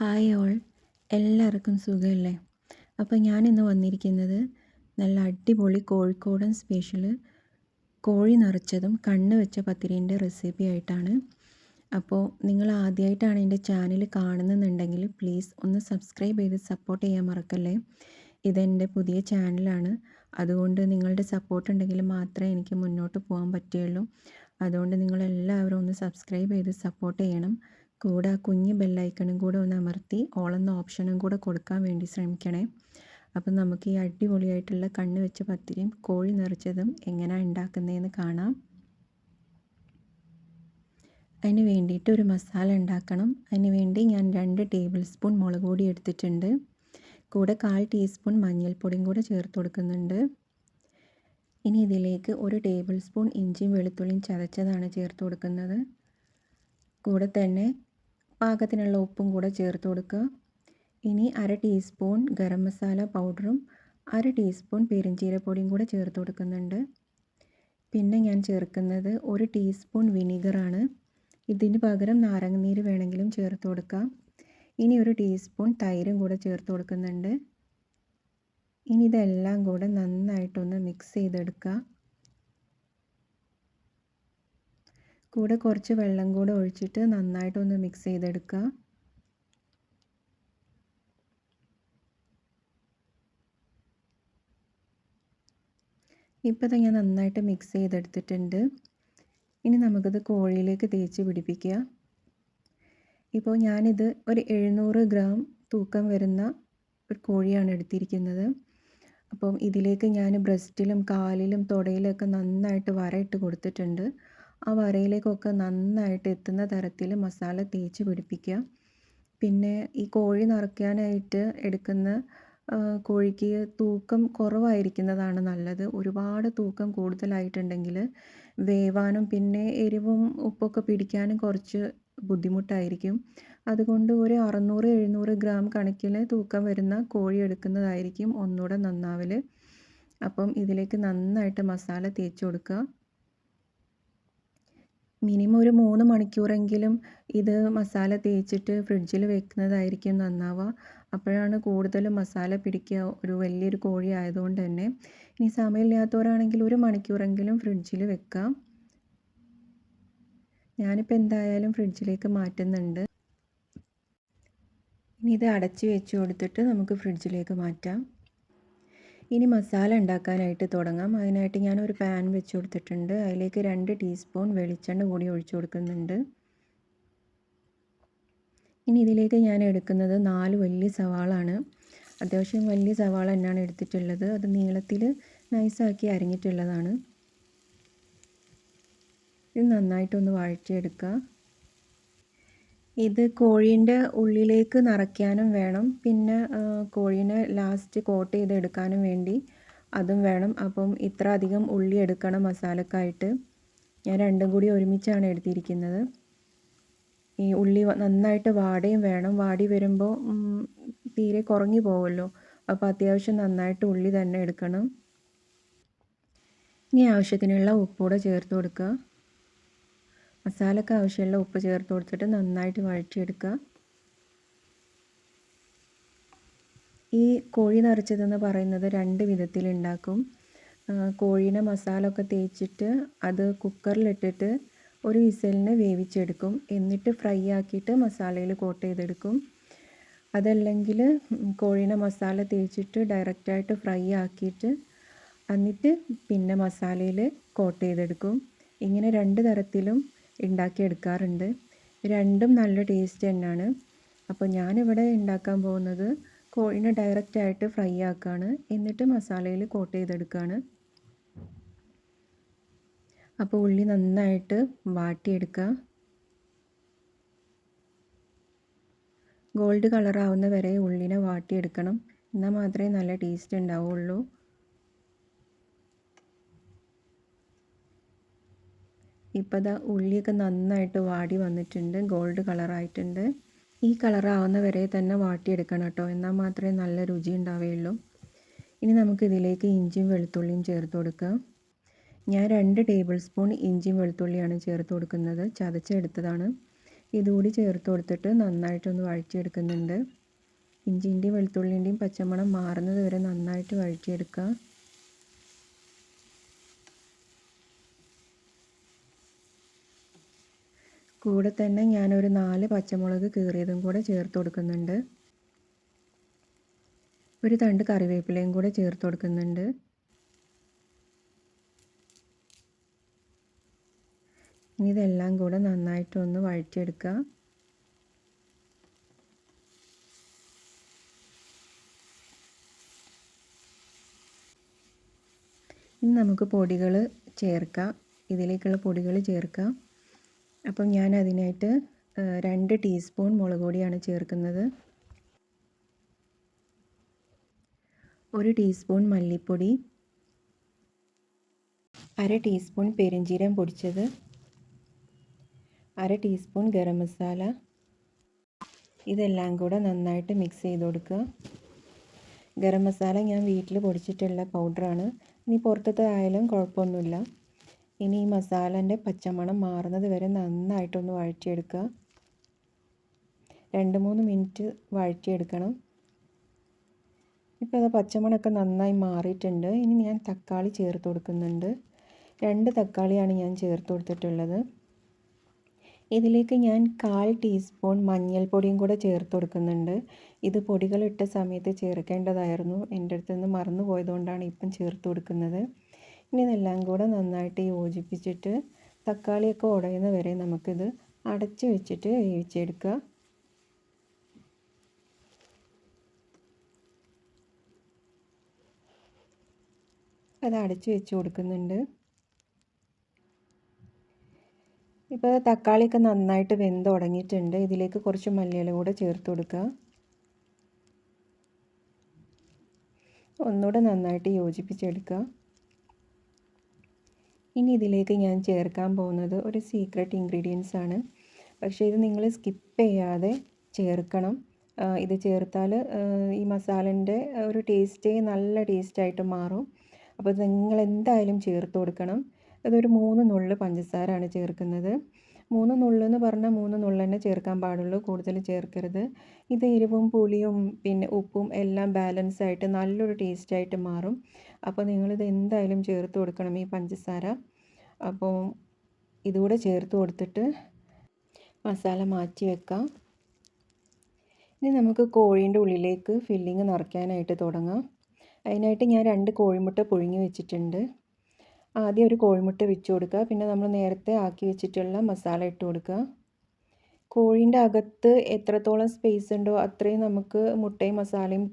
Hi all. എല്ലാവർക്കും സുഖമല്ലേ? അപ്പോൾ ഞാനിന്ന് വന്നിരിക്കുന്നത് നല്ല അടിപൊളി കോഴിക്കോടൻ സ്പെഷ്യൽ കോഴി നിറച്ചതും കണ്ണ് വെച്ച പത്തിരീന്റെ റെസിപ്പി ആയിട്ടാണ്. അപ്പോൾ നിങ്ങൾ ആദ്യമായിട്ടാണ് എന്റെ ചാനൽ കാണുന്നുണ്ടെങ്കിൽ പ്ലീസ് ഒന്ന് സബ്സ്ക്രൈബ് ചെയ്ത് സപ്പോർട്ട് ചെയ്യാൻ മറക്കല്ലേ? ഇതെന്റെ പുതിയ ചാനലാണ് അതുകൊണ്ട് നിങ്ങളുടെ സപ്പോർട്ട് ഉണ്ടെങ്കിൽ മാത്രമേ എനിക്ക് മുന്നോട്ട് പോകാൻ പറ്റുകയുള്ളൂ. അതുകൊണ്ട് നിങ്ങളെല്ലാവരും ഒന്ന് സബ്സ്ക്രൈബ് ചെയ്ത് സപ്പോർട്ട് ചെയ്യണം. കൂടെ കുഞ്ഞ് ബെല്ലൈക്കണും കൂടെ ഒന്ന് അമർത്തി ഓളെന്ന ഓപ്ഷനും കൂടെ കൊടുക്കാൻ വേണ്ടി ശ്രമിക്കണേ. അപ്പം നമുക്ക് ഈ അടിപൊളിയായിട്ടുള്ള കണ്ണ് വെച്ച പത്തിരിയും കോഴി നിറച്ചതും എങ്ങനെയാണ് ഉണ്ടാക്കുന്നതെന്ന് കാണാം. അതിന് വേണ്ടിയിട്ട് ഒരു മസാല ഉണ്ടാക്കണം അതിന് വേണ്ടി ഞാൻ രണ്ട് ടേബിൾ സ്പൂൺ മുളക് പൊടി എടുത്തിട്ടുണ്ട്. കൂടെ കാൽ ടീസ്പൂൺ മഞ്ഞൾപ്പൊടിയും കൂടെ ചേർത്ത് കൊടുക്കുന്നുണ്ട്. ഇനി ഇതിലേക്ക് ഒരു ടേബിൾ സ്പൂൺ ഇഞ്ചിയും വെളുത്തുള്ളിയും ചതച്ചതാണ് ചേർത്ത് കൊടുക്കുന്നത്. കൂടെ തന്നെ പാകത്തിനുള്ള ഉപ്പും കൂടെ ചേർത്ത് കൊടുക്കുക. ഇനി അര ടീസ്പൂൺ ഗരം മസാല പൗഡറും അര ടീസ്പൂൺ പെരിഞ്ചീരപ്പൊടിയും കൂടെ ചേർത്ത് കൊടുക്കുന്നുണ്ട്. പിന്നെ ഞാൻ ചേർക്കുന്നത് ഒരു ടീസ്പൂൺ വിനീഗറാണ്. ഇതിന് പകരം നാരങ്ങനീര് വേണമെങ്കിലും ചേർത്ത് കൊടുക്കാം. ഇനി ഒരു ടീസ്പൂൺ തൈരും കൂടെ ചേർത്ത് കൊടുക്കുന്നുണ്ട്. ഇനി ഇതെല്ലാം കൂടെ നന്നായിട്ടൊന്ന് മിക്സ് ചെയ്തെടുക്കുക. കൂടെ കുറച്ച് വെള്ളം കൂടെ ഒഴിച്ചിട്ട് നന്നായിട്ടൊന്ന് മിക്സ് ചെയ്തെടുക്കുക. ഇപ്പോൾ ഞാൻ നന്നായിട്ട് മിക്സ് ചെയ്തെടുത്തിട്ടുണ്ട്. ഇനി നമുക്കത് കോഴിയിലേക്ക് തേച്ച് പിടിപ്പിക്കുക. ഇപ്പോൾ ഞാനിത് ഒരു എഴുന്നൂറ് ഗ്രാം തൂക്കം വരുന്ന ഒരു കോഴിയാണ് എടുത്തിരിക്കുന്നത്. അപ്പം ഇതിലേക്ക് ഞാൻ ബ്രസ്റ്റിലും കാലിലും തുടയിലൊക്കെ നന്നായിട്ട് വരയിട്ട് കൊടുത്തിട്ടുണ്ട്. ആ വരയിലേക്കൊക്കെ നന്നായിട്ട് എത്തുന്ന തരത്തിൽ മസാല തേച്ച് പിടിപ്പിക്കുക. പിന്നെ ഈ കോഴി നിറയ്ക്കാനായിട്ട് എടുക്കുന്ന കോഴിക്ക് തൂക്കം കുറവായിരിക്കുന്നതാണ് നല്ലത്. ഒരുപാട് തൂക്കം കൂടുതലായിട്ടുണ്ടെങ്കിൽ വേവാനും പിന്നെ എരിവും ഉപ്പൊക്കെ പിടിക്കാനും കുറച്ച് ബുദ്ധിമുട്ടായിരിക്കും. അതുകൊണ്ട് ഒരു അറുന്നൂറ് എഴുന്നൂറ് ഗ്രാം കണക്കിൽ തൂക്കം വരുന്ന കോഴി എടുക്കുന്നതായിരിക്കും ഒന്നുകൂടെ നന്നാവൽ അപ്പം ഇതിലേക്ക് നന്നായിട്ട് മസാല തേച്ച് കൊടുക്കുക. മിനിമം ഒരു മൂന്ന് മണിക്കൂറെങ്കിലും ഇത് മസാല തേച്ചിട്ട് ഫ്രിഡ്ജിൽ വെക്കുന്നതായിരിക്കും നന്നാവുക. അപ്പോഴാണ് കൂടുതലും മസാല പിടിക്കുക ഒരു വലിയൊരു കോഴി ആയതുകൊണ്ട് തന്നെ. ഇനി സമയമില്ലാത്തവരാണെങ്കിൽ ഒരു മണിക്കൂറെങ്കിലും ഫ്രിഡ്ജിൽ വെക്കാം. ഞാനിപ്പോൾ എന്തായാലും ഫ്രിഡ്ജിലേക്ക് മാറ്റുന്നുണ്ട്. ഇനി ഇത് അടച്ചു വെച്ച് കൊടുത്തിട്ട് നമുക്ക് ഫ്രിഡ്ജിലേക്ക് മാറ്റാം. ഇനി മസാല ഉണ്ടാക്കാനായിട്ട് തുടങ്ങാം. അതിനായിട്ട് ഞാൻ ഒരു പാൻ വെച്ച് കൊടുത്തിട്ടുണ്ട്. അതിലേക്ക് രണ്ട് ടീസ്പൂൺ വെളിച്ചെണ്ണ കൂടി ഒഴിച്ചു കൊടുക്കുന്നുണ്ട്. ഇനി ഇതിലേക്ക് ഞാൻ എടുക്കുന്നത് നാല് വലിയ സവാളാണ്. അത്യാവശ്യം വലിയ സവാള തന്നെയാണ് എടുത്തിട്ടുള്ളത്. അത് നീളത്തിൽ നൈസാക്കി അരിഞ്ഞിട്ടുള്ളതാണ്. ഇത് നന്നായിട്ടൊന്ന് വഴറ്റിയെടുക്കുക. ഇത് കോഴീന്റെ ഉള്ളിലേക്ക് നിറയ്ക്കാനും വേണം. പിന്നെ കോഴീനെ ലാസ്റ്റ് കോട്ട് ചെയ്ത് എടുക്കാനും വേണ്ടി അതും വേണം. അപ്പം ഇത്ര അധികം ഉള്ളി എടുക്കണം മസാലക്കായിട്ട്. ഞാൻ രണ്ടും കൂടി ഒരുമിച്ചാണ് എടുത്തിരിക്കുന്നത്. ഈ ഉള്ളി നന്നായിട്ട് വാടയും വേണം. വാടി വരുമ്പോൾ തീരെ കുറഞ്ഞു പോകുമല്ലോ അപ്പോൾ അത്യാവശ്യം നന്നായിട്ട് ഉള്ളി തന്നെ എടുക്കണം. ഇനി ആവശ്യത്തിനുള്ള ഉപ്പൂടെ ചേർത്ത് കൊടുക്കുക. മസാലക്ക് ആവശ്യമുള്ള ഉപ്പ് ചേർത്ത് കൊടുത്തിട്ട് നന്നായിട്ട് വഴറ്റിയെടുക്കുക. ഈ കോഴി നിറച്ചതെന്ന് പറയുന്നത് രണ്ട് വിധത്തിലുണ്ടാക്കും കോഴീനെ മസാല ഒക്കെ തേച്ചിട്ട് അത് കുക്കറിലിട്ടിട്ട് ഒരു വിസലിന് വേവിച്ചെടുക്കും. എന്നിട്ട് ഫ്രൈ ആക്കിയിട്ട് മസാലയിൽ കോട്ട് ചെയ്തെടുക്കും. അതല്ലെങ്കിൽ കോഴീനെ മസാല തേച്ചിട്ട് ഡയറക്റ്റായിട്ട് ഫ്രൈ ആക്കിയിട്ട് എന്നിട്ട് പിന്നെ മസാലയിൽ കോട്ട് ചെയ്തെടുക്കും. ഇങ്ങനെ രണ്ട് തരത്തിലും ഉണ്ടാക്കിയെടുക്കാറുണ്ട്. രണ്ടും നല്ല ടേസ്റ്റ് തന്നെയാണ്. അപ്പോൾ ഞാനിവിടെ ഉണ്ടാക്കാൻ പോകുന്നത് കോഴിനെ ഡയറക്റ്റായിട്ട് ഫ്രൈ ആക്കുകയാണ് എന്നിട്ട് മസാലയിൽ കോട്ട് ചെയ്തെടുക്കുകയാണ് അപ്പോൾ ഉള്ളി നന്നായിട്ട് വാട്ടിയെടുക്കുക ഗോൾഡ് കളറാവുന്ന വരെ ഉള്ളിനെ വാട്ടിയെടുക്കണം. എന്നാൽ മാത്രമേ നല്ല ടേസ്റ്റ് ഉണ്ടാവുള്ളൂ. ഇപ്പോൾ ഇതാ ഉള്ളിയൊക്കെ നന്നായിട്ട് വാടി വന്നിട്ടുണ്ട്. ഗോൾഡ് കളറായിട്ടുണ്ട്. ഈ കളറാവുന്ന വരെ തന്നെ വാട്ടിയെടുക്കണം കേട്ടോ. എന്നാൽ മാത്രമേ നല്ല രുചി ഉണ്ടാവുകയുള്ളൂ. ഇനി നമുക്ക് ഇതിലേക്ക് ഇഞ്ചിയും വെളുത്തുള്ളിയും ചേർത്ത് കൊടുക്കാം. ഞാൻ രണ്ട് ടേബിൾ സ്പൂൺ ഇഞ്ചിയും വെളുത്തുള്ളിയാണ് ചേർത്ത് കൊടുക്കുന്നത്. ചതച്ചെടുത്തതാണ്. ഇതുകൂടി ചേർത്ത് കൊടുത്തിട്ട് നന്നായിട്ടൊന്ന് വഴറ്റിയെടുക്കുന്നുണ്ട്. ഇഞ്ചിന്റെയും വെളുത്തുള്ളിന്റെയും പച്ചമണം മാറുന്നത് വരെ നന്നായിട്ട് വഴറ്റിയെടുക്കുക കൂടെ തന്നെ ഞാനൊരു നാല് പച്ചമുളക് കീറിയതും കൂടെ ചേർത്ത് കൊടുക്കുന്നുണ്ട്. ഒരു തണ്ട് കറിവേപ്പിലയും കൂടെ ചേർത്ത് കൊടുക്കുന്നുണ്ട്. ഇനി ഇതെല്ലാം കൂടെ നന്നായിട്ടൊന്ന് വഴറ്റിയെടുക്കുക ഇനി നമുക്ക് പൊടികൾ ചേർക്കാം. ഇതിലേക്കുള്ള പൊടികൾ ചേർക്കാം. അപ്പം ഞാൻ അതിനായിട്ട് രണ്ട് ടീസ്പൂൺ മുളക് പൊടിയാണ് ചേർക്കുന്നത്. ഒരു ടീസ്പൂൺ മല്ലിപ്പൊടി. അര ടീസ്പൂൺ പെരിഞ്ചീരം പൊടിച്ചത്. അര ടീസ്പൂൺ ഗരം മസാല. ഇതെല്ലാം കൂടെ നന്നായിട്ട് മിക്സ് ചെയ്ത് കൊടുക്കുക. ഗരം മസാല ഞാൻ വീട്ടിൽ പൊടിച്ചിട്ടുള്ള പൗഡറാണ് ഇനി പുറത്തത്തെ ആയാലും കുഴപ്പമൊന്നുമില്ല. ഇനി ഈ മസാലന്റെ പച്ചമണം മാറുന്നത് വരെ നന്നായിട്ടൊന്ന് വഴറ്റിയെടുക്കുക. രണ്ട് മൂന്ന് മിനിറ്റ് വഴറ്റിയെടുക്കണം. ഇപ്പോൾ അത് പച്ചമണമൊക്കെ നന്നായി മാറിയിട്ടുണ്ട്. ഇനി ഞാൻ തക്കാളി ചേർത്ത് കൊടുക്കുന്നുണ്ട്. രണ്ട് തക്കാളിയാണ് ഞാൻ ചേർത്ത് കൊടുത്തിട്ടുള്ളത്. ഇതിലേക്ക് ഞാൻ കാൽ ടീസ്പൂൺ മഞ്ഞൾപ്പൊടിയും കൂടെ ചേർത്ത് കൊടുക്കുന്നുണ്ട്. ഇത് പൊടികളിട്ട സമയത്ത് ചേർക്കേണ്ടതായിരുന്നു. എന്റെ അടുത്ത് നിന്ന് മറന്നു പോയതുകൊണ്ടാണ് ഇപ്പം ചേർത്ത് കൊടുക്കുന്നത്. ഇനി ഇതെല്ലാം കൂടെ നന്നായിട്ട് യോജിപ്പിച്ചിട്ട് തക്കാളിയൊക്കെ ഉടയുന്ന വരെ നമുക്കിത് അടച്ചു വെച്ചിട്ട് വേവിച്ചെടുക്കുക. അത് അടച്ചു വെച്ച് കൊടുക്കുന്നുണ്ട്. ഇപ്പോൾ തക്കാളിയൊക്കെ നന്നായിട്ട് വെന്ത് തുടങ്ങിയിട്ടുണ്ട് ഇതിലേക്ക് കുറച്ച് മല്ലിയില കൂടെ ചേർത്ത് കൊടുക്കുക. ഒന്നുകൂടെ നന്നായിട്ട് യോജിപ്പിച്ചെടുക്കുക. ഇനി ഇതിലേക്ക് ഞാൻ ചേർക്കാൻ പോകുന്നത് ഒരു സീക്രട്ട് ഇൻഗ്രീഡിയൻസ് ആണ്. പക്ഷേ ഇത് നിങ്ങൾ സ്കിപ്പ് ചെയ്യാതെ ചേർക്കണം. ഇത് ചേർത്താൽ ഈ മസാലന്റെ ഒരു ടേസ്റ്റേ നല്ല ടേസ്റ്റായിട്ട് മാറും. അപ്പോൾ നിങ്ങൾ എന്തായാലും ചേർത്ത് കൊടുക്കണം. അതൊരു മൂന്ന് നുള്ള് പഞ്ചസാരയാണ് ചേർക്കുന്നത്. മൂന്ന് നുള്ളെന്ന് പറഞ്ഞാൽ മൂന്ന് നുള്ള് തന്നെ ചേർക്കാൻ പാടുള്ളൂ കൂടുതൽ ചേർക്കരുത്. ഇത് എരിവും പുളിയും പിന്നെ ഉപ്പും എല്ലാം ബാലൻസ് ആയിട്ട് നല്ലൊരു ടേസ്റ്റായിട്ട് മാറും. അപ്പോൾ നിങ്ങളിത് എന്തായാലും ചേർത്ത് കൊടുക്കണം ഈ പഞ്ചസാര. അപ്പോൾ ഇതുകൂടെ ചേർത്ത് കൊടുത്തിട്ട് മസാല മാറ്റി വെക്കാം. ഇനി നമുക്ക് കോഴീന്റെ ഉള്ളിലേക്ക് ഫില്ലിങ് നിറയ്ക്കാനായിട്ട് തുടങ്ങാം. അതിനായിട്ട് ഞാൻ രണ്ട് കോഴിമുട്ട പുഴുങ്ങി വെച്ചിട്ടുണ്ട്. ആദ്യം ഒരു കോഴിമുട്ട വെച്ച് കൊടുക്കുക. പിന്നെ നമ്മൾ നേരത്തെ ആക്കി വെച്ചിട്ടുള്ള മസാല ഇട്ട് കൊടുക്കുക. കോഴീന്റെ അകത്ത് എത്രത്തോളം സ്പേസ് ഉണ്ടോ അത്രയും നമുക്ക് മുട്ടയും മസാലയും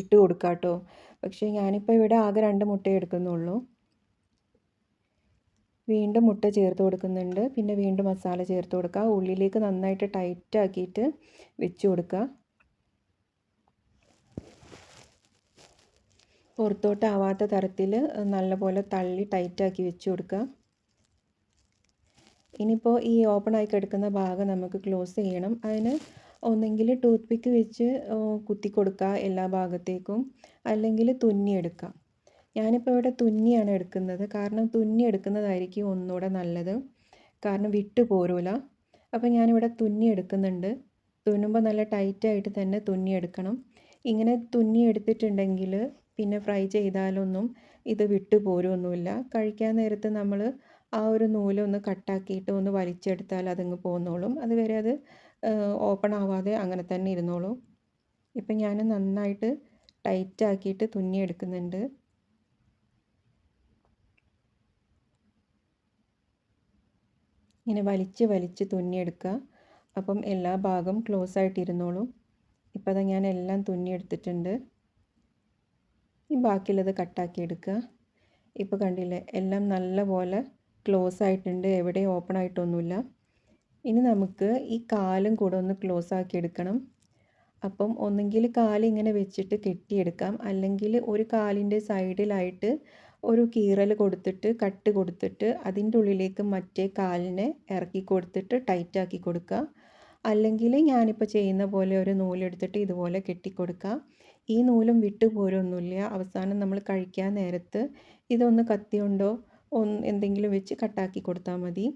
ഇട്ട് കൊടുക്കാം കേട്ടോ. പക്ഷേ ഞാനിപ്പോൾ ഇവിടെ ആകെ രണ്ട് മുട്ടയെ എടുക്കുന്നുള്ളൂ. വീണ്ടും മുട്ട ചേർത്ത് കൊടുക്കുന്നുണ്ട്. പിന്നെ വീണ്ടും മസാല ചേർത്ത് കൊടുക്കുക. ഉള്ളിലേക്ക് നന്നായിട്ട് ടൈറ്റ് ആക്കിയിട്ട് വെച്ച് കൊടുക്കുക. പുറത്തോട്ടാവാത്ത തരത്തിൽ നല്ലപോലെ തള്ളി ടൈറ്റാക്കി വെച്ച് കൊടുക്കുക ഇനിയിപ്പോൾ ഈ ഓപ്പൺ ആയി കിടക്കുന്ന ഭാഗം നമുക്ക് ക്ലോസ് ചെയ്യണം. അതിന് ഒന്നെങ്കിൽ ടൂത്ത് പിക്ക് വെച്ച് കുത്തി കൊടുക്കുക എല്ലാ ഭാഗത്തേക്കും. അല്ലെങ്കിൽ തുന്നിയെടുക്കാം ഞാനിപ്പോൾ ഇവിടെ തുന്നിയാണ് എടുക്കുന്നത്. കാരണം തുന്നി എടുക്കുന്നതായിരിക്കും ഒന്നുകൂടെ നല്ലത്. കാരണം വിട്ടു പോരൂല. അപ്പോൾ ഞാനിവിടെ തുന്നി എടുക്കുന്നുണ്ട്. തുന്നുമ്പോൾ നല്ല ടൈറ്റായിട്ട് തന്നെ തുന്നി എടുക്കണം. ഇങ്ങനെ തുന്നി എടുത്തിട്ടുണ്ടെങ്കിൽ പിന്നെ ഫ്രൈ ചെയ്താലൊന്നും ഇത് വിട്ടു പോരുമൊന്നുമില്ല കഴിക്കാൻ നേരത്ത് നമ്മൾ ആ ഒരു നൂലൊന്ന് കട്ടാക്കിയിട്ട് ഒന്ന് വലിച്ചെടുത്താൽ അതങ്ങ് പോന്നോളും. അതുവരെ അത് ഓപ്പൺ ആവാതെ അങ്ങനെ തന്നെ ഇരുന്നോളും. ഇപ്പം ഞാൻ നന്നായിട്ട് ടൈറ്റ് ആക്കിയിട്ട് തുന്നി എടുക്കുന്നുണ്ട്. ഇങ്ങനെ വലിച്ച് വലിച്ച് തുന്നിയെടുക്കുക അപ്പം എല്ലാ ഭാഗം ക്ലോസ് ആയിട്ടിരുന്നോളും ഇപ്പം അത് ഞാൻ എല്ലാം തുന്നിയെടുത്തിട്ടുണ്ട് ഈ ബാക്കിയുള്ളത് കട്ടാക്കി എടുക്കുക ഇപ്പോൾ കണ്ടില്ലേ എല്ലാം നല്ലപോലെ ക്ലോസ് ആയിട്ടുണ്ട്. എവിടെ ഓപ്പൺ ആയിട്ടൊന്നുമില്ല. ഇനി നമുക്ക് ഈ കാലും കൂടെ ഒന്ന് ക്ലോസ് ആക്കി എടുക്കണം അപ്പം ഒന്നെങ്കിൽ കാൽ ഇങ്ങനെ വെച്ചിട്ട് കെട്ടിയെടുക്കാം. അല്ലെങ്കിൽ ഒരു കാലിന്റെ സൈഡിലായിട്ട് ഒരു കീറൽ കൊടുത്തിട്ട് കട്ട് കൊടുത്തിട്ട് അതിന്റെ ഉള്ളിലേക്ക് മറ്റേ കാലിനെ ഇറക്കി കൊടുത്തിട്ട് ടൈറ്റാക്കി കൊടുക്കുക. അല്ലെങ്കിൽ ഞാനിപ്പോൾ ചെയ്യുന്ന പോലെ ഒരു നൂലെടുത്തിട്ട് ഇതുപോലെ കെട്ടിക്കൊടുക്കുക. ഈ നൂലും വിട്ടു പോരൊന്നുമില്ല. അവസാനം നമ്മൾ കഴിക്കാൻ നേരത്ത് ഇതൊന്ന് കത്തി കൊണ്ടോ ഒന്ന് എന്തെങ്കിലും വെച്ച് കട്ടാക്കി കൊടുത്താൽ മതി.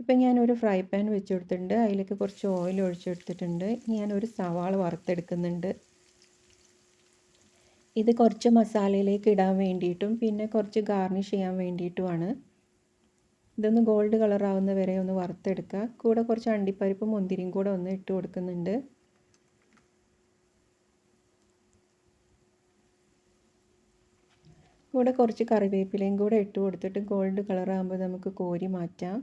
ഇപ്പം ഞാനൊരു ഫ്രൈ പാൻ വെച്ച് കൊടുത്തിട്ടുണ്ട് അതിലേക്ക് കുറച്ച് ഓയിൽ ഒഴിച്ചെടുത്തിട്ടുണ്ട്. ഞാനൊരു സവാള വറുത്തെടുക്കുന്നുണ്ട്. ഇത് കുറച്ച് മസാലയിലേക്ക് ഇടാൻ വേണ്ടിയിട്ടും പിന്നെ കുറച്ച് ഗാർണിഷ് ചെയ്യാൻ വേണ്ടിയിട്ടുമാണ്. ഇതൊന്ന് ഗോൾഡ് കളർ ആവുന്ന വരെ ഒന്ന് വറുത്തെടുക്കുക. കൂടെ കുറച്ച് അണ്ടിപ്പരിപ്പും മുന്തിരിയും കൂടെ ഒന്ന് ഇട്ട് കൊടുക്കുന്നുണ്ട്. കൂടെ കുറച്ച് കറിവേപ്പിലയും കൂടെ ഇട്ട് കൊടുത്തിട്ട് ഗോൾഡ് കളർ ആകുമ്പോൾ നമുക്ക് കോരി മാറ്റാം.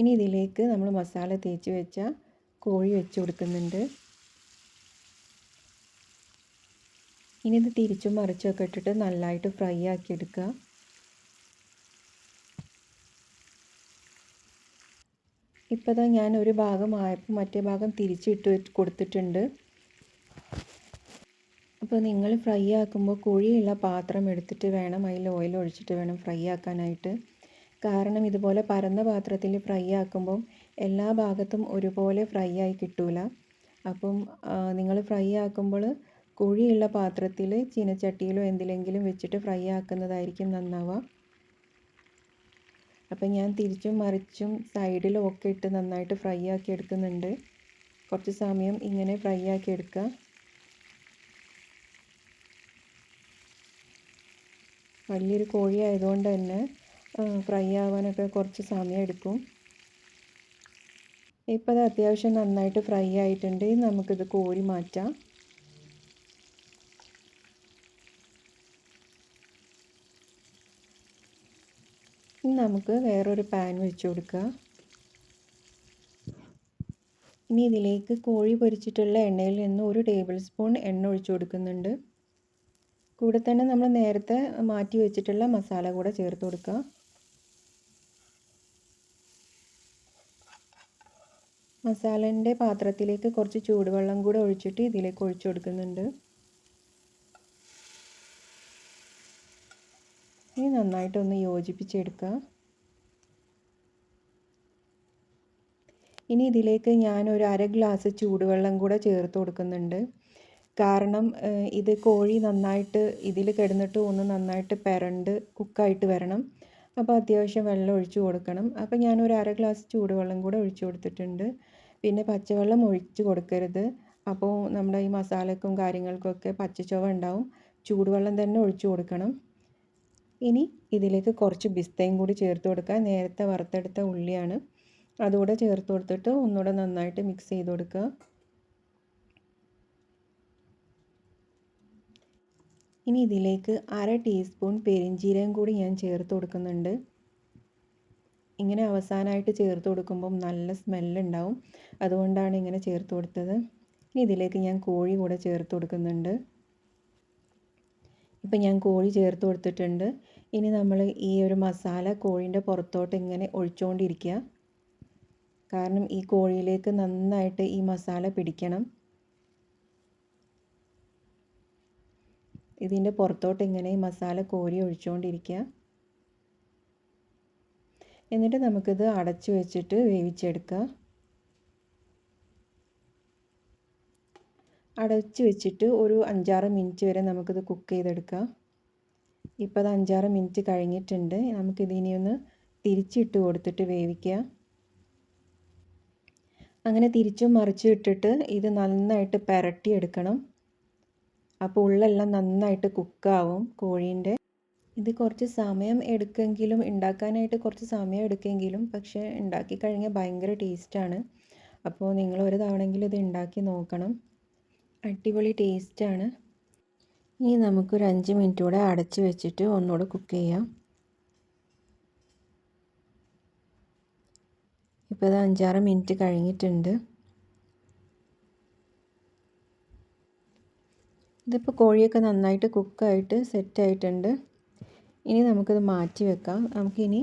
ഇനി ഇതിലേക്ക് നമ്മൾ മസാല തേച്ച് വെച്ച കോഴി വെച്ച് കൊടുക്കുന്നുണ്ട്. ഇനി ഇത് തിരിച്ചും മറിച്ചൊക്കെ ഇട്ടിട്ട് നല്ലതായിട്ട് ഫ്രൈ ആക്കി എടുക്കുക ഇപ്പോൾ ഞാൻ ഒരു ഭാഗം ആയപ്പോൾ മറ്റേ ഭാഗം തിരിച്ചിട്ട് കൊടുത്തിട്ടുണ്ട്. അപ്പോൾ നിങ്ങൾ ഫ്രൈ ആക്കുമ്പോൾ കുഴിയുള്ള പാത്രം എടുത്തിട്ട് വേണം അതിൽ ഓയിൽ ഒഴിച്ചിട്ട് വേണം ഫ്രൈ ആക്കാനായിട്ട്. കാരണം ഇതുപോലെ പരന്ന പാത്രത്തിൽ ഫ്രൈ ആക്കുമ്പം എല്ലാ ഭാഗത്തും ഒരുപോലെ ഫ്രൈ ആയി കിട്ടൂല. അപ്പം നിങ്ങൾ ഫ്രൈ ആക്കുമ്പോൾ കുഴിയുള്ള പാത്രത്തിൽ ചീനച്ചട്ടിയിലോ എന്തിലെങ്കിലും വെച്ചിട്ട് ഫ്രൈ ആക്കുന്നതായിരിക്കും നന്നാവുക. അപ്പം ഞാൻ തിരിച്ചും മറിച്ചും സൈഡിലും ഒക്കെ ഇട്ട് നന്നായിട്ട് ഫ്രൈ ആക്കി എടുക്കുന്നുണ്ട്. കുറച്ച് സമയം ഇങ്ങനെ ഫ്രൈ ആക്കി എടുക്കുക. വലിയൊരു കോഴി ആയതുകൊണ്ട് തന്നെ ഫ്രൈ ആവാനൊക്കെ കുറച്ച് സമയം എടുക്കും ഇപ്പോൾ അത് അത്യാവശ്യം നന്നായിട്ട് ഫ്രൈ ആയിട്ടുണ്ട്. നമുക്കിത് കോരി മാറ്റാം. ഇനി നമുക്ക് വേറൊരു പാൻ വെച്ച് കൊടുക്കുക ഇനി ഇതിലേക്ക് കോഴി പൊരിച്ചിട്ടുള്ള എണ്ണയിൽ നിന്ന് ഒരു ടേബിൾ സ്പൂൺ എണ്ണ ഒഴിച്ചു കൊടുക്കുന്നുണ്ട്. കൂടെ തന്നെ നമ്മൾ നേരത്തെ മാറ്റി വെച്ചിട്ടുള്ള മസാല കൂടെ ചേർത്ത് കൊടുക്കുക മസാലന്റെ പാത്രത്തിലേക്ക് കുറച്ച് ചൂടുവെള്ളം കൂടെ ഒഴിച്ചിട്ട് ഇതിലേക്ക് ഒഴിച്ചു കൊടുക്കുന്നുണ്ട്. ഇനി നന്നായിട്ടൊന്ന് യോജിപ്പിച്ചെടുക്കുക ഇനി ഇതിലേക്ക് ഞാൻ ഒരു അര ഗ്ലാസ് ചൂടുവെള്ളം കൂടെ ചേർത്ത് കൊടുക്കുന്നുണ്ട്. കാരണം ഇത് കോഴി നന്നായിട്ട് ഇതിൽ കിടന്നിട്ട് ഒന്ന് നന്നായിട്ട് പെരണ്ട് കുക്കായിട്ട് വരണം. അപ്പോൾ അത്യാവശ്യം വെള്ളം ഒഴിച്ചു കൊടുക്കണം. അപ്പോൾ ഞാൻ ഒരു അര ഗ്ലാസ് ചൂടുവെള്ളം കൂടെ ഒഴിച്ചു കൊടുത്തിട്ടുണ്ട്. പിന്നെ പച്ചവെള്ളം ഒഴിച്ചു കൊടുക്കരുത്. അപ്പോൾ നമ്മുടെ ഈ മസാലക്കും കാര്യങ്ങൾക്കൊക്കെ പച്ചച്ചുവ ഉണ്ടാവും. ചൂടുവെള്ളം തന്നെ ഒഴിച്ചു കൊടുക്കണം. ഇനി ഇതിലേക്ക് കുറച്ച് ബിസ്തയും കൂടി ചേർത്ത് കൊടുക്കുക. നേരത്തെ വറുത്തെടുത്ത ഉള്ളിയാണ്. അതുകൂടെ ചേർത്ത് കൊടുത്തിട്ട് ഒന്നുകൂടെ നന്നായിട്ട് മിക്സ് ചെയ്ത് കൊടുക്കുക. ഇനി ഇതിലേക്ക് അര ടീസ്പൂൺ പെരിഞ്ചീരകം കൂടി ഞാൻ ചേർത്ത് കൊടുക്കുന്നുണ്ട്. ഇങ്ങനെ അവസാനമായിട്ട് ചേർത്ത് കൊടുക്കുമ്പം നല്ല സ്മെല്ലുണ്ടാവും അതുകൊണ്ടാണ് ഇങ്ങനെ ചേർത്ത് കൊടുത്തത്. ഇനി ഇതിലേക്ക് ഞാൻ കോഴി കൂടെ ചേർത്ത് കൊടുക്കുന്നുണ്ട്. ഇപ്പം ഞാൻ കോഴി ചേർത്ത് കൊടുത്തിട്ടുണ്ട്. ഇനി നമ്മൾ ഈ ഒരു മസാല കോഴീന്റെ പുറത്തോട്ട് ഇങ്ങനെ ഒഴിച്ചുകൊണ്ടിരിക്കുക. കാരണം ഈ കോഴിയിലേക്ക് നന്നായിട്ട് ഈ മസാല പിടിക്കണം. ഇതിന്റെ പുറത്തോട്ട് ഇങ്ങനെ ഈ മസാല കോരി ഒഴിച്ചുകൊണ്ടിരിക്കുക. എന്നിട്ട് നമുക്കിത് അടച്ചു വെച്ചിട്ട് വേവിച്ചെടുക്കുക. അടച്ചു വെച്ചിട്ട് ഒരു അഞ്ചാറ് മിനിറ്റ് വരെ നമുക്കിത് കുക്ക് ചെയ്തെടുക്കാം ഇപ്പോൾ അത് അഞ്ചാറ് മിനിറ്റ് കഴിഞ്ഞിട്ടുണ്ട്. നമുക്കിതിനി ഒന്ന് തിരിച്ചിട്ട് കൊടുത്തിട്ട് വേവിക്കുക. അങ്ങനെ തിരിച്ചും മറിച്ചും ഇട്ടിട്ട് ഇത് നന്നായിട്ട് പുരട്ടിയെടുക്കണം. അപ്പോൾ ഉള്ളെല്ലാം നന്നായിട്ട് കുക്കാവും കോഴീന്റെ. ഇത് കുറച്ച് സമയം എടുക്കെങ്കിലും ഉണ്ടാക്കാനായിട്ട് കുറച്ച് സമയം എടുക്കെങ്കിലും പക്ഷേ ഉണ്ടാക്കി കഴിഞ്ഞാൽ ഭയങ്കര ടേസ്റ്റാണ്. അപ്പോൾ നിങ്ങൾ ഒരു തവണയെങ്കിലും ഇത് ഉണ്ടാക്കി നോക്കണം. അടിപൊളി ടേസ്റ്റാണ്. ഇനി നമുക്കൊരു അഞ്ച് മിനിറ്റ് കൂടെ അടച്ച് വെച്ചിട്ട് ഒന്നുകൂടെ കുക്ക് ചെയ്യാം. ഇപ്പോൾ ഇത് അഞ്ചാറ് മിനിറ്റ് കഴിഞ്ഞിട്ടുണ്ട്. ഇതിപ്പോൾ കോഴിയൊക്കെ നന്നായിട്ട് കുക്കായിട്ട് സെറ്റായിട്ടുണ്ട്. ഇനി നമുക്കിത് മാറ്റി വെക്കാം. നമുക്കിനി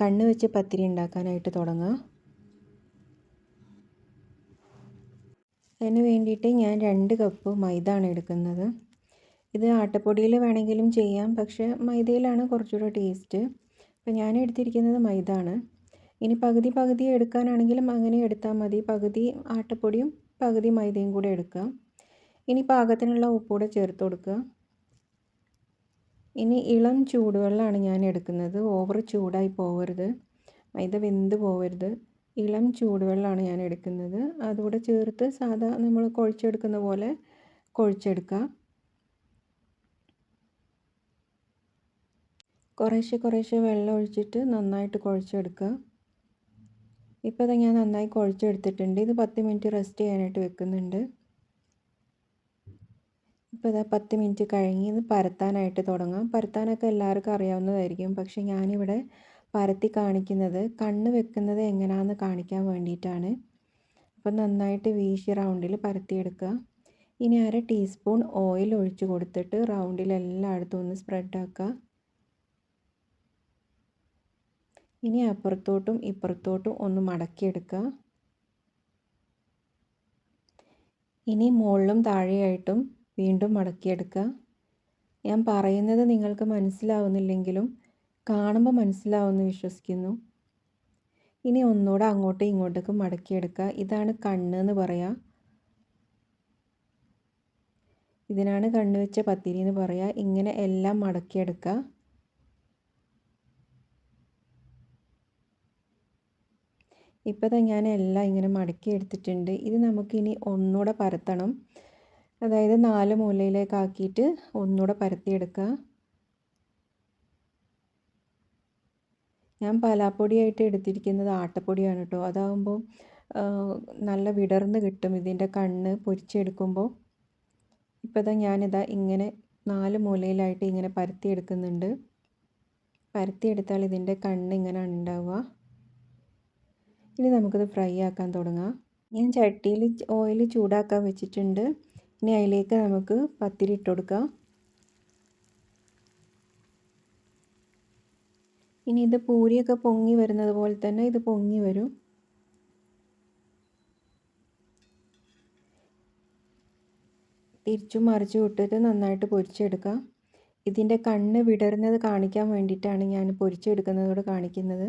കണ്ണ് വെച്ച് പത്തിരി ഉണ്ടാക്കാനായിട്ട് തുടങ്ങാം. അതിന് വേണ്ടിയിട്ട് ഞാൻ രണ്ട് കപ്പ് മൈദ ആണ് എടുക്കുന്നത്. ഇത് ആട്ടപ്പൊടിയിൽ വേണമെങ്കിലും ചെയ്യാം പക്ഷേ മൈദയിലാണ് കുറച്ചുകൂടെ ടേസ്റ്റ്. അപ്പോൾ ഞാൻ എടുത്തിരിക്കുന്നത് മൈദ ആണ് ഇനി പകുതി പകുതി എടുക്കാനാണെങ്കിലും അങ്ങനെ എടുത്താൽ മതി. പകുതി ആട്ടപ്പൊടിയും പകുതി മൈദയും കൂടെ എടുക്കാം. ഇനി പാകത്തിനുള്ള ഉപ്പൂടെ ചേർത്ത് കൊടുക്കുക. ഇനി ഇളം ചൂടുവെള്ളമാണ് ഞാൻ എടുക്കുന്നത്. ഓവർ ചൂടായി പോകരുത് മൈദ വെന്ത് പോകരുത് ഇളം ചൂടുവെള്ളമാണ് ഞാൻ എടുക്കുന്നത്. അതുകൂടെ ചേർത്ത് സാധാ നമ്മൾ കുഴച്ചെടുക്കുന്ന പോലെ കുഴച്ചെടുക്കുക. കുറേശ്ശെ കുറേശ്ശെ വെള്ളം ഒഴിച്ചിട്ട് നന്നായിട്ട് കുഴച്ചെടുക്കുക. ഇപ്പോൾ ഇത് ഞാൻ നന്നായി കുഴച്ചെടുത്തിട്ടുണ്ട്. ഇത് പത്ത് മിനിറ്റ് റെസ്റ്റ് ചെയ്യാനായിട്ട് വെക്കുന്നുണ്ട്. ഇപ്പോൾ ഇതാ പത്ത് മിനിറ്റ് കഴിഞ്ഞ് ഇത് പരത്താനായിട്ട് തുടങ്ങാം. പരത്താനൊക്കെ എല്ലാവർക്കും അറിയാവുന്നതായിരിക്കും. പക്ഷേ ഞാനിവിടെ പരത്തി കാണിക്കുന്നത് കണ്ണ് വെക്കുന്നത് എങ്ങനെയാണെന്ന് കാണിക്കാൻ വേണ്ടിയിട്ടാണ്. അപ്പോൾ നന്നായിട്ട് വീശി റൗണ്ടിൽ പരത്തിയെടുക്കുക. ഇനി അര ടീസ്പൂൺ ഓയിൽ ഒഴിച്ച് കൊടുത്തിട്ട് റൗണ്ടിൽ എല്ലായിടത്തും ഒന്ന് സ്പ്രെഡാക്കുക ഇനി അപ്പുറത്തോട്ടും ഇപ്പുറത്തോട്ടും ഒന്ന് മടക്കിയെടുക്കുക. ഇനി മുകളിലും താഴെയായിട്ടും വീണ്ടും മടക്കിയെടുക്കുക. ഞാൻ പറയുന്നത് നിങ്ങൾക്ക് മനസ്സിലാവുന്നില്ലെങ്കിലും കാണുമ്പോൾ മനസ്സിലാവുമെന്ന് വിശ്വസിക്കുന്നു. ഇനി ഒന്നുകൂടെ അങ്ങോട്ടും ഇങ്ങോട്ടേക്കും മടക്കിയെടുക്കുക. ഇതാണ് കണ്ണ് എന്ന് പറയുക ഇതിനാണ് കണ്ണ് വെച്ച പത്തിരി എന്ന് പറയുക ഇങ്ങനെ എല്ലാം മടക്കിയെടുക്കുക. ഇപ്പോൾ ഞാൻ എല്ലാം ഇങ്ങനെ മടക്കി എടുത്തിട്ടുണ്ട് ഇത് നമുക്കിനി ഒന്നുകൂടെ പരത്തണം. അതായത് നാല് മൂലയിലേക്ക് ആക്കിയിട്ട് ഒന്നുകൂടെ പരത്തിയെടുക്കുക. ഞാൻ പലാപ്പൊടിയായിട്ട് എടുത്തിരിക്കുന്നത് ആട്ടപ്പൊടിയാണ് കേട്ടോ. അതാകുമ്പോൾ നല്ല വിടർന്ന് കിട്ടും ഇതിന്റെ കണ്ണ് പൊരിച്ചെടുക്കുമ്പോൾ. ഇപ്പോൾ ഇതാ ഞാനിതാ ഇങ്ങനെ നാല് മൂലയിലായിട്ട് ഇങ്ങനെ പരത്തിയെടുക്കുന്നുണ്ട്. പരത്തിയെടുത്താൽ ഇതിന്റെ കണ്ണ് ഇങ്ങനെയാണ് ഉണ്ടാവുക. ഇനി നമുക്കിത് ഫ്രൈ ആക്കാൻ തുടങ്ങാം. ഞാൻ ചട്ടിയിൽ ഓയിൽ ചൂടാക്കാൻ വെച്ചിട്ടുണ്ട്. ഇനി അതിലേക്ക് നമുക്ക് പത്തിരി ഇട്ടുകൊടുക്കാം ഇനി ഇത് പൂരിയൊക്കെ പൊങ്ങി വരുന്നത് പോലെ തന്നെ ഇത് പൊങ്ങി വരും. തിരിച്ചും മറിച്ചും ഇട്ടിട്ട് നന്നായിട്ട് പൊരിച്ചെടുക്കാം. ഇതിന്റെ കണ്ണ് വിടരുന്നത് കാണിക്കാൻ വേണ്ടിയിട്ടാണ് ഞാൻ പൊരിച്ചെടുക്കുന്നതോട് കാണിക്കുന്നത്.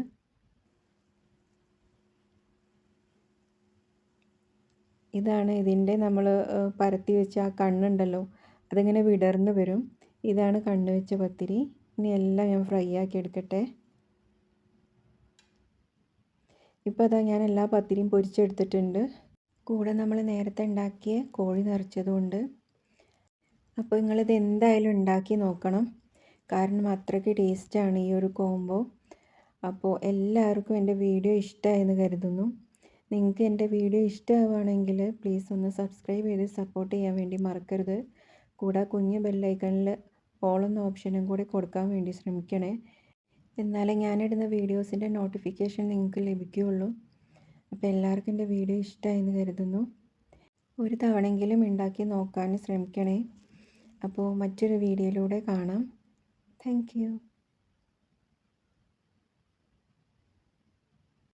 ഇതാണ് ഇതിന്റെ നമ്മൾ പരത്തി വെച്ച ആ കണ്ണുണ്ടല്ലോ അതിങ്ങനെ വിടർന്ന് വരും? ഇതാണ് കണ്ണ് വെച്ച പത്തിരി. ഇനി എല്ലാം ഞാൻ ഫ്രൈ ആക്കി എടുക്കട്ടെ. ഇപ്പോൾ അതാ ഞാൻ എല്ലാ പത്തിരിയും പൊരിച്ചെടുത്തിട്ടുണ്ട്. കൂടെ നമ്മൾ നേരത്തെ ഉണ്ടാക്കിയ കോഴി നിറച്ചതുകൊണ്ട് അപ്പോൾ നിങ്ങളിത് എന്തായാലും ഉണ്ടാക്കി നോക്കണം. കാരണം അത്രയ്ക്ക് ടേസ്റ്റാണ് ഈ ഒരു കോംബോ. അപ്പോൾ എല്ലാവർക്കും എന്റെ വീഡിയോ ഇഷ്ടമായെന്ന് കരുതുന്നു. നിങ്ങൾക്ക് എന്റെ വീഡിയോ ഇഷ്ടമാവുകയാണെങ്കിൽ പ്ലീസ് ഒന്ന് സബ്സ്ക്രൈബ് ചെയ്ത് സപ്പോർട്ട് ചെയ്യാൻ വേണ്ടി മറക്കരുത്. കൂടെ കുഞ്ഞ് ബെല്ലൈക്കണിൽ ഓൾ എന്ന ഓപ്ഷനും കൂടി കൊടുക്കാൻ വേണ്ടി ശ്രമിക്കണേ. എന്നാലേ ഞാനിടുന്ന വീഡിയോസിന്റെ നോട്ടിഫിക്കേഷൻ നിങ്ങൾക്ക് ലഭിക്കുകയുള്ളൂ. അപ്പോൾ എല്ലാവർക്കും എന്റെ വീഡിയോ ഇഷ്ടമായെന്ന് കരുതുന്നു. ഒരു തവണയെങ്കിലും ഉണ്ടാക്കി നോക്കാൻ ശ്രമിക്കണേ. അപ്പോൾ മറ്റൊരു വീഡിയോയിലൂടെ കാണാം. താങ്ക്